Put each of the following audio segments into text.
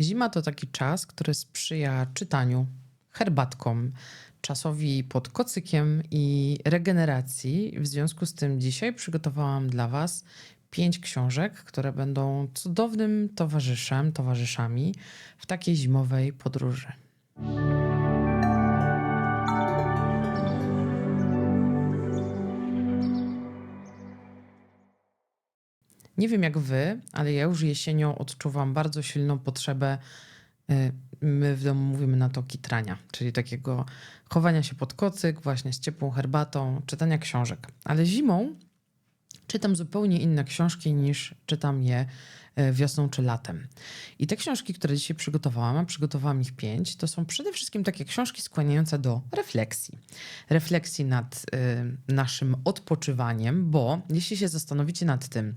Zima to taki czas, który sprzyja czytaniu, herbatkom, czasowi pod kocykiem i regeneracji. W związku z tym dzisiaj przygotowałam dla Was pięć książek, które będą cudownym towarzyszem, towarzyszami w takiej zimowej podróży. Nie wiem jak wy, ale ja już jesienią odczuwam bardzo silną potrzebę. y, My w domu mówimy na to kitrania, czyli takiego chowania się pod kocyk, właśnie z ciepłą herbatą, czytania książek. Ale zimą czytam zupełnie inne książki niż czytam je y, wiosną czy latem. I te książki, które dzisiaj przygotowałam, a przygotowałam ich pięć, to są przede wszystkim takie książki skłaniające do refleksji. Refleksji nad y, naszym odpoczywaniem, bo jeśli się zastanowicie nad tym,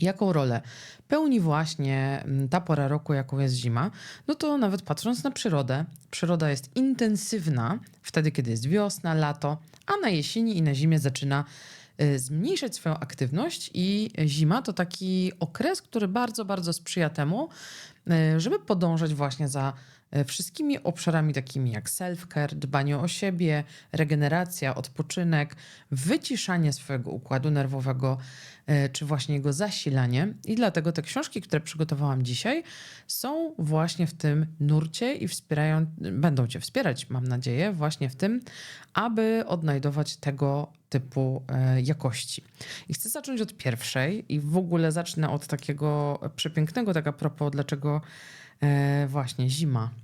jaką rolę pełni właśnie mm, ta pora roku, jaką jest zima, no to nawet patrząc na przyrodę, przyroda jest intensywna wtedy, kiedy jest wiosna, lato, a na jesieni i na zimie zaczyna y, zmniejszać swoją aktywność i zima to taki okres, który bardzo, bardzo sprzyja temu, y, żeby podążać właśnie za wszystkimi obszarami takimi jak self-care, dbanie o siebie, regeneracja, odpoczynek, wyciszanie swojego układu nerwowego, y, czy właśnie jego zasilanie. I dlatego te książki, które przygotowałam dzisiaj, są właśnie w tym nurcie i wspierają, będą Cię wspierać, mam nadzieję, właśnie w tym, aby odnajdować tego typu e, jakości. I chcę zacząć od pierwszej i w ogóle zacznę od takiego przepięknego, tak a propos, dlaczego e, właśnie zima e,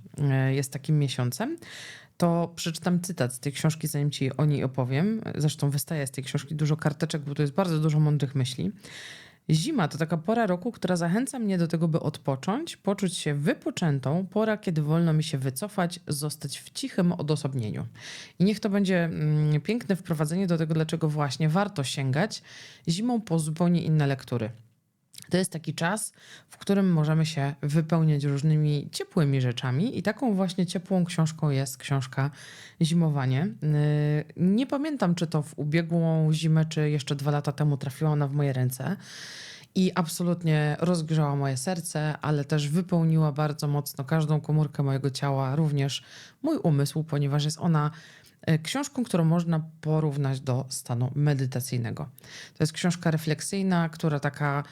jest takim miesiącem. To przeczytam cytat z tej książki, zanim ci o niej opowiem. Zresztą wystaje z tej książki dużo karteczek, bo to jest bardzo dużo mądrych myśli. Zima to taka pora roku, która zachęca mnie do tego, by odpocząć, poczuć się wypoczętą, pora, kiedy wolno mi się wycofać, zostać w cichym odosobnieniu. I niech to będzie mm, piękne wprowadzenie do tego, dlaczego właśnie warto sięgać zimą po zupełnie inne lektury. To jest taki czas, w którym możemy się wypełniać różnymi ciepłymi rzeczami, i taką właśnie ciepłą książką jest książka Zimowanie. Yy, Nie pamiętam, czy to w ubiegłą zimę, czy jeszcze dwa lata temu trafiła ona w moje ręce. I absolutnie rozgrzała moje serce, ale też wypełniła bardzo mocno każdą komórkę mojego ciała, również mój umysł, ponieważ jest ona e, książką, którą można porównać do stanu medytacyjnego. To jest książka refleksyjna, która taka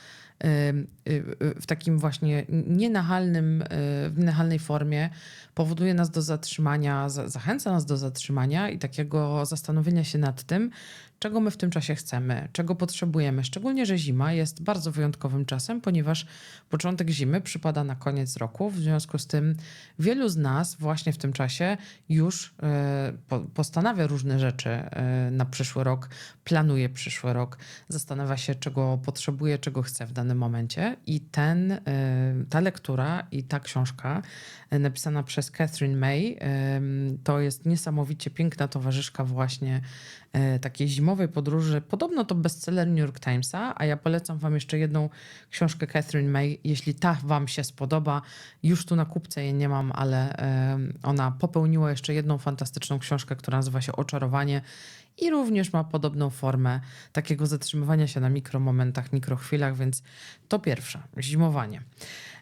w takim właśnie nienachalnym, y, w nienachalnej formie powoduje nas do zatrzymania, za- zachęca nas do zatrzymania i takiego zastanowienia się nad tym, czego my w tym czasie chcemy, czego potrzebujemy. Szczególnie, że zima jest bardzo wyjątkowym czasem, ponieważ początek zimy przypada na koniec roku. W związku z tym wielu z nas właśnie w tym czasie już po- postanawia różne rzeczy na przyszły rok, planuje przyszły rok, zastanawia się, czego potrzebuje, czego chce w danym momencie. I ten, e, ta lektura i ta książka e, napisana przez Catherine May em, to jest niesamowicie piękna towarzyszka właśnie takiej zimowej podróży. Podobno to bestseller New York Timesa, a ja polecam wam jeszcze jedną książkę Catherine May. Jeśli ta wam się spodoba, już tu na kupce jej nie mam, ale em, ona popełniła jeszcze jedną fantastyczną książkę, która nazywa się Oczarowanie i również ma podobną formę takiego zatrzymywania się na mikromomentach, mikrochwilach, więc to pierwsza, zimowanie.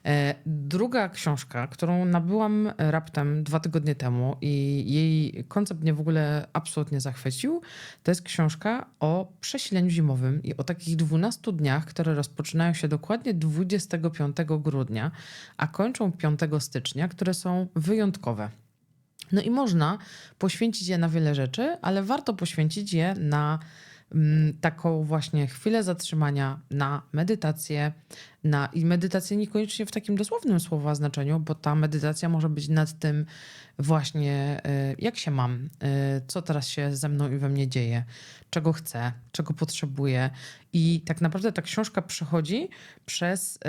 E, Druga książka, którą nabyłam raptem dwa tygodnie temu i jej koncept mnie w ogóle absolutnie zachwycił, to jest książka o przesileniu zimowym i o takich 12 dniach, które rozpoczynają się dokładnie 25 grudnia, a kończą 5 stycznia, które są wyjątkowe. No i można poświęcić je na wiele rzeczy, ale warto poświęcić je na taką właśnie chwilę zatrzymania, na medytację, na, i medytację niekoniecznie w takim dosłownym słowa znaczeniu, bo ta medytacja może być nad tym właśnie, y, jak się mam, y, co teraz się ze mną i we mnie dzieje, czego chcę, czego potrzebuję. I tak naprawdę ta książka przechodzi przez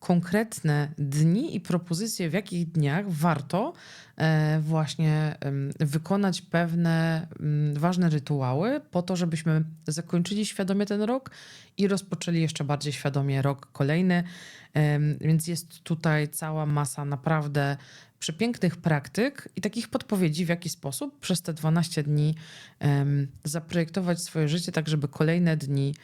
konkretne dni i propozycje, w jakich dniach warto e, właśnie wykonać pewne ważne rytuały po to, żebyśmy zakończyli świadomie ten rok i rozpoczęli jeszcze bardziej świadomie rok kolejny. Więc jest tutaj cała masa naprawdę przepięknych praktyk i takich podpowiedzi, w jaki sposób przez te 12 dni zaprojektować swoje życie tak, żeby kolejne dni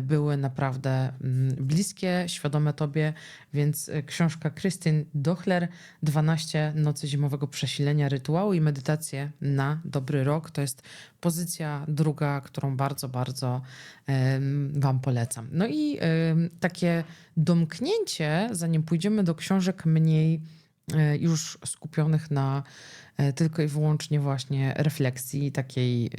były naprawdę mm, bliskie, świadome tobie, więc e, książka Krystyn Dochler 12 nocy zimowego przesilenia rytuału i medytacje na dobry rok. To jest pozycja druga, którą bardzo, bardzo em, wam polecam. No i takie domknięcie, zanim pójdziemy do książek mniej e, już skupionych na e, tylko i wyłącznie właśnie refleksji takiej e,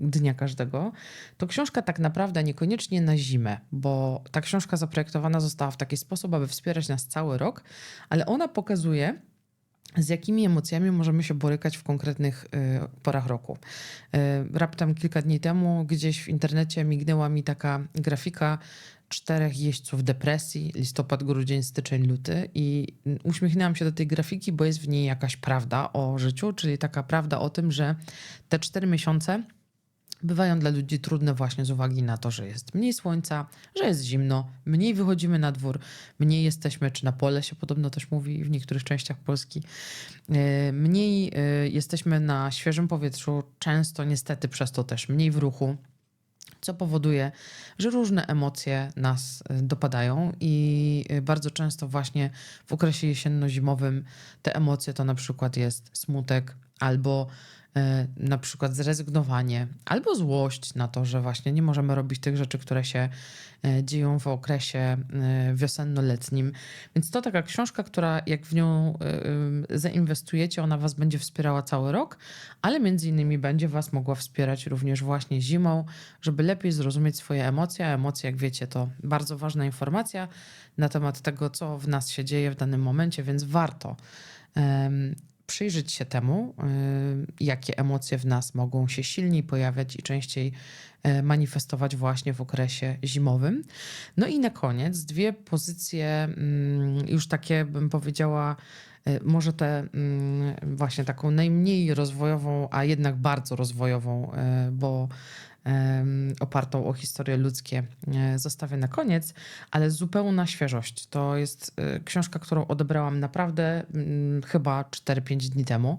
dnia każdego, to książka tak naprawdę niekoniecznie na zimę, bo ta książka zaprojektowana została w taki sposób, aby wspierać nas cały rok, ale ona pokazuje, z jakimi emocjami możemy się borykać w konkretnych porach roku. Raptem kilka dni temu gdzieś w internecie mignęła mi taka grafika czterech jeźdźców depresji, listopad, grudzień, styczeń, luty i uśmiechnęłam się do tej grafiki, bo jest w niej jakaś prawda o życiu, czyli taka prawda o tym, że te cztery miesiące bywają dla ludzi trudne właśnie z uwagi na to, że jest mniej słońca, że jest zimno, mniej wychodzimy na dwór, mniej jesteśmy, czy na pole się podobno też mówi w niektórych częściach Polski, e, mniej e, jesteśmy na świeżym powietrzu, często niestety przez to też mniej w ruchu co powoduje, że różne emocje nas e, dopadają i bardzo często właśnie w okresie jesienno-zimowym te emocje to na przykład jest smutek albo na przykład zrezygnowanie albo złość na to, że właśnie nie możemy robić tych rzeczy, które się e, dzieją w okresie e, wiosenno-letnim. Więc to taka książka, która jak w nią e, e, zainwestujecie, ona was będzie wspierała cały rok, ale między innymi będzie was mogła wspierać również właśnie zimą, żeby lepiej zrozumieć swoje emocje. A emocje, jak wiecie, to bardzo ważna informacja na temat tego, co w nas się dzieje w danym momencie, więc warto przyjrzeć się temu, y, jakie emocje w nas mogą się silniej pojawiać i częściej e, manifestować właśnie w okresie zimowym. No i na koniec dwie pozycje, mm, już takie bym powiedziała, może tę mm, właśnie taką najmniej rozwojową, a jednak bardzo rozwojową, e, bo opartą o historie ludzkie e, zostawię na koniec, ale zupełna świeżość. To jest e, książka, którą odebrałam naprawdę mm, chyba 4-5 dni temu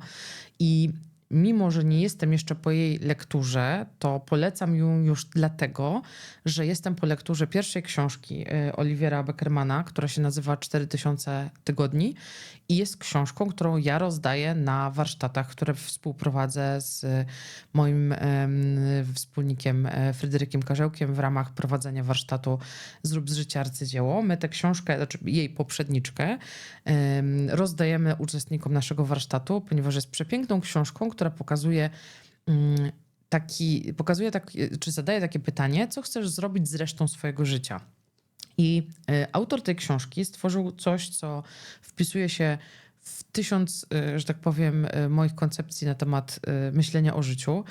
i mimo, że nie jestem jeszcze po jej lekturze, to polecam ją już dlatego, że jestem po lekturze pierwszej książki Oliwiera Beckermana, która się nazywa 4000 tygodni i jest książką, którą ja rozdaję na warsztatach, które współprowadzę z moim em, wspólnikiem e, Fryderykiem Karzełkiem w ramach prowadzenia warsztatu Zrób z życia arcydzieło. My tę książkę, znaczy jej poprzedniczkę, em, rozdajemy uczestnikom naszego warsztatu, ponieważ jest przepiękną książką, która pokazuje mm, taki, pokazuje tak, czy zadaje takie pytanie, co chcesz zrobić z resztą swojego życia. I y, autor tej książki stworzył coś, co wpisuje się w tysiąc, y, że tak powiem, y, moich koncepcji na temat myślenia o życiu,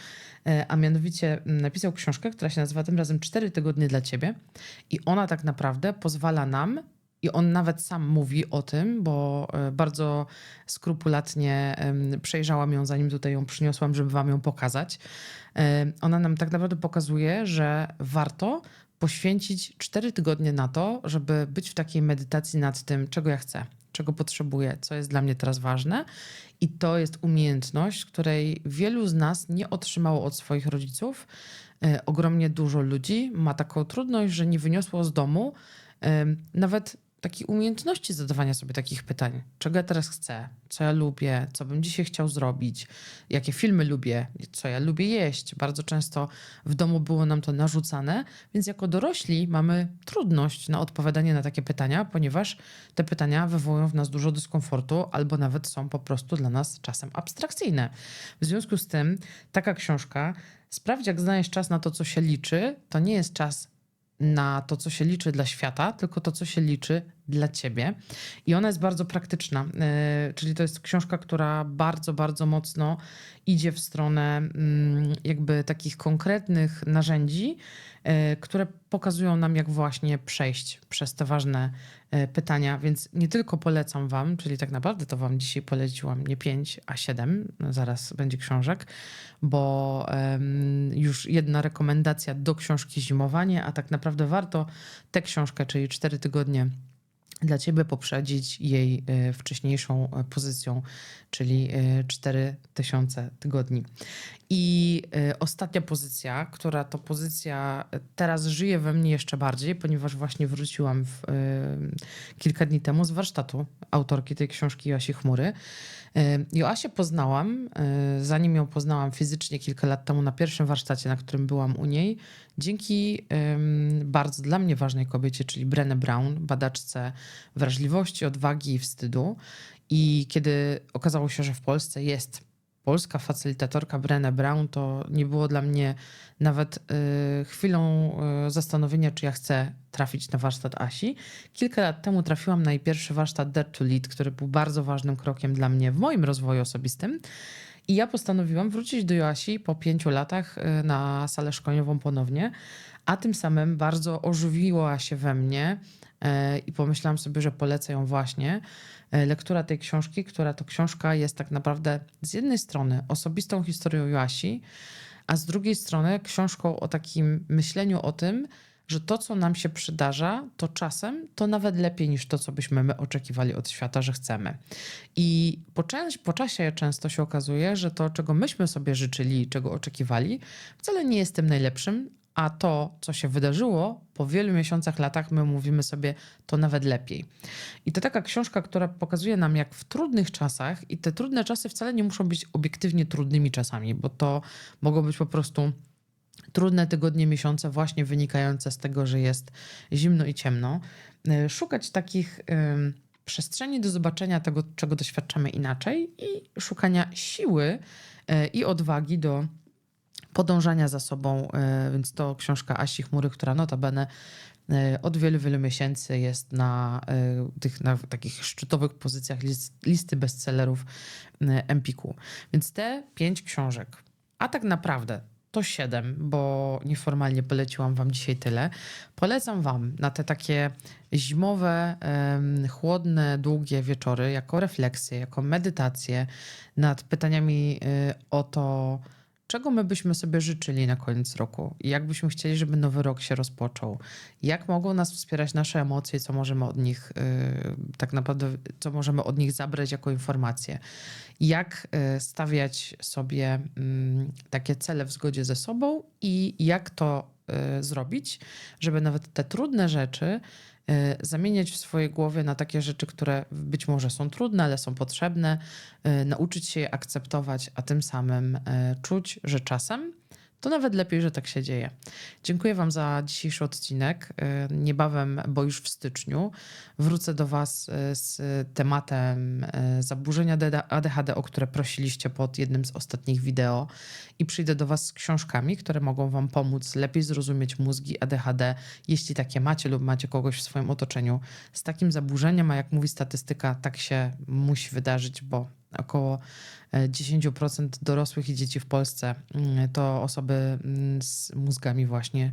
a mianowicie mm, napisał książkę, która się nazywa tym razem Cztery tygodnie dla ciebie i ona tak naprawdę pozwala nam i on nawet sam mówi o tym, bo bardzo skrupulatnie przejrzałam ją, zanim tutaj ją przyniosłam, żeby wam ją pokazać. Ona nam tak naprawdę pokazuje, że warto poświęcić 4 tygodnie na to, żeby być w takiej medytacji nad tym, czego ja chcę, czego potrzebuję, co jest dla mnie teraz ważne. I to jest umiejętność, której wielu z nas nie otrzymało od swoich rodziców. E, Ogromnie dużo ludzi ma taką trudność, że nie wyniosło z domu em, nawet takiej umiejętności zadawania sobie takich pytań. Czego ja teraz chcę? Co ja lubię? Co bym dzisiaj chciał zrobić? Jakie filmy lubię? Co ja lubię jeść? Bardzo często w domu było nam to narzucane, więc jako dorośli mamy trudność na odpowiadanie na takie pytania, ponieważ te pytania wywołują w nas dużo dyskomfortu albo nawet są po prostu dla nas czasem abstrakcyjne. W związku z tym taka książka Sprawdź, jak znaleźć czas na to, co się liczy. To nie jest czas na to, co się liczy dla świata, tylko to, co się liczy dla ciebie. I ona jest bardzo praktyczna, yy, czyli to jest książka, która bardzo, bardzo mocno idzie w stronę mm, jakby takich konkretnych narzędzi, yy, które pokazują nam, jak właśnie przejść przez te ważne yy, pytania. Więc nie tylko polecam wam, czyli tak naprawdę to wam dzisiaj poleciłam nie 5, a 7, zaraz będzie książek, bo już jedna rekomendacja do książki Zimowanie, a tak naprawdę warto tę książkę, czyli 4 tygodnie dla ciebie poprzedzić jej e, wcześniejszą e, pozycją, czyli e, 4000 tygodni. I y, ostatnia pozycja, która to pozycja teraz żyje we mnie jeszcze bardziej, ponieważ właśnie wróciłam w, y, kilka dni temu z warsztatu autorki tej książki Joasi Chmury. Y, Joasię poznałam, y, zanim ją poznałam fizycznie kilka lat temu na pierwszym warsztacie, na którym byłam u niej, dzięki bardzo dla mnie ważnej kobiecie, czyli Brené Brown, badaczce wrażliwości, odwagi i wstydu. I kiedy okazało się, że w Polsce jest polska facylitatorka Brené Brown, to nie było dla mnie nawet y, chwilą y, zastanowienia, czy ja chcę trafić na warsztat Asi. Kilka lat temu trafiłam na jej pierwszy warsztat Dare to Lead, który był bardzo ważnym krokiem dla mnie w moim rozwoju osobistym. I ja postanowiłam wrócić do Joasi po pięciu latach y, na salę szkoleniową ponownie, a tym samym bardzo ożywiła się we mnie i pomyślałam sobie, że polecę ją właśnie. Y, Lektura tej książki, która to książka jest tak naprawdę z jednej strony osobistą historią Joasi, a z drugiej strony książką o takim myśleniu o tym, że to, co nam się przydarza, to czasem to nawet lepiej niż to, co byśmy my oczekiwali od świata, że chcemy. I po, czas, po czasie często się okazuje, że to, czego myśmy sobie życzyli, czego oczekiwali, wcale nie jest tym najlepszym, a to, co się wydarzyło, po wielu miesiącach, latach, my mówimy sobie to nawet lepiej. I to taka książka, która pokazuje nam, jak w trudnych czasach, i te trudne czasy wcale nie muszą być obiektywnie trudnymi czasami, bo to mogą być po prostu trudne tygodnie, miesiące, właśnie wynikające z tego, że jest zimno i ciemno, y, szukać takich przestrzeni do zobaczenia tego, czego doświadczamy inaczej i szukania siły y, i odwagi do podążania za sobą. y, Więc to książka Asi Chmury, która notabene y, od wielu, wielu miesięcy jest na y, tych na takich szczytowych pozycjach list, listy bestsellerów Empiku. Więc te pięć książek, a tak naprawdę to siedem, bo nieformalnie poleciłam wam dzisiaj tyle. Polecam wam na te takie zimowe, chłodne, długie wieczory jako refleksję, jako medytację nad pytaniami o to, czego my byśmy sobie życzyli na koniec roku jak byśmy chcieli, żeby nowy rok się rozpoczął. Jak mogą nas wspierać nasze emocje, co możemy od nich y, tak naprawdę, co możemy od nich zabrać jako informacje. Jak y, stawiać sobie mm, takie cele w zgodzie ze sobą i jak to zrobić, żeby nawet te trudne rzeczy y, zamieniać w swojej głowie na takie rzeczy, które być może są trudne, ale są potrzebne, y, nauczyć się je akceptować, a tym samym y, czuć, że czasem to nawet lepiej, że tak się dzieje. Dziękuję Wam za dzisiejszy odcinek. Y, Niebawem, bo już w styczniu, wrócę do Was y, z tematem y, zaburzenia ADHD, o które prosiliście pod jednym z ostatnich wideo, i przyjdę do Was z książkami, które mogą Wam pomóc lepiej zrozumieć mózgi ADHD, jeśli takie macie lub macie kogoś w swoim otoczeniu z takim zaburzeniem, a jak mówi statystyka, tak się musi wydarzyć, bo około 10% dorosłych i dzieci w Polsce mm, to osoby mm, z mózgami właśnie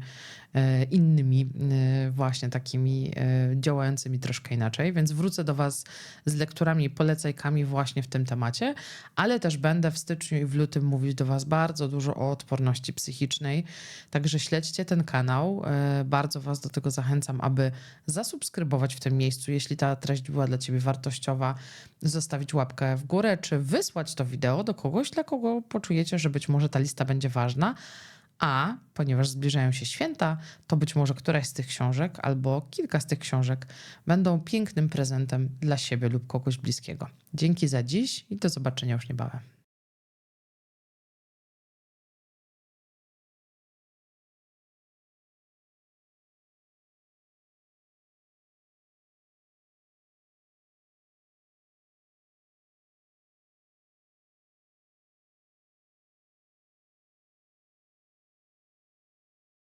e, innymi, e, właśnie takimi e, działającymi troszkę inaczej. Więc wrócę do Was z lekturami i polecajkami właśnie w tym temacie, ale też będę w styczniu i w lutym mówić do Was bardzo dużo o odporności psychicznej. Także śledźcie ten kanał. Bardzo Was do tego zachęcam, aby zasubskrybować w tym miejscu, jeśli ta treść była dla Ciebie wartościowa, zostawić łapkę w górę, czy wysłać to wideo do kogoś, dla kogo poczujecie, że być może ta lista będzie ważna. A ponieważ zbliżają się święta, to być może któraś z tych książek albo kilka z tych książek będą pięknym prezentem dla siebie lub kogoś bliskiego. Dzięki za dziś i do zobaczenia już niebawem.